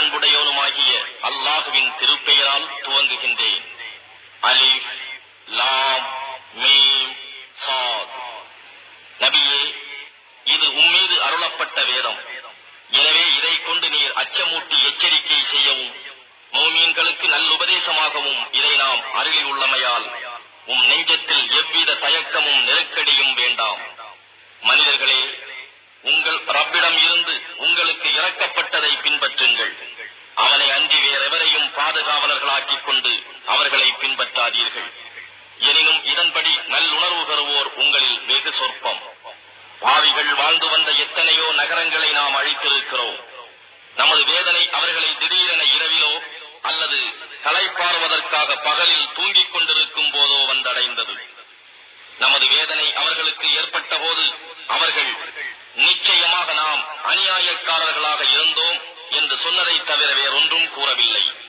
நிகரற்ற அல்லாஹுவின் திருப்பெயரால் துவங்குகின்றேன். அலிஃப் லாம் மீம் சாத். நபியே இது உம்மீது அருளப்பட்ட வேதம். எனவே இதை கொண்டு நீர் அச்சமூட்டி எச்சரிக்கை செய்யவும் மோமீன்களுக்கு நல்லுபதேசமாகவும் இதை நாம் அருளி உள்ளமையால் உம் நெஞ்சத்தில் எவ்வித தயக்கமும் நெருக்கடியும் வேண்டாம். மனிதர்களே உங்கள் ரப்பிடம் இருந்து பாதுகாவலர்களாக்கிக் கொண்டு அவர்களை பின்பற்றாதீர்கள். எனினும் இதன்படி நல்லுணர்வு பெறுவோர் உங்களில் வெகு சொற்பம். பாவிகள் வாழ்ந்து வந்த எத்தனையோ நகரங்களை நாம் அழித்திருக்கிறோம். நமது வேதனை அவர்களை திடீரென இரவிலோ அல்லது களைப்பாறுவதற்காக பகலில் தூங்கிக் கொண்டிருக்கும் போதோ வந்தடைந்தது. நமது வேதனை அவர்களுக்கு ஏற்பட்ட போது அவர்கள் நிச்சயமாக நாம் அநியாயக்காரர்களாக இருந்தோம் என்று சொன்னதை தவிர வேறொன்றும் கூறவில்லை.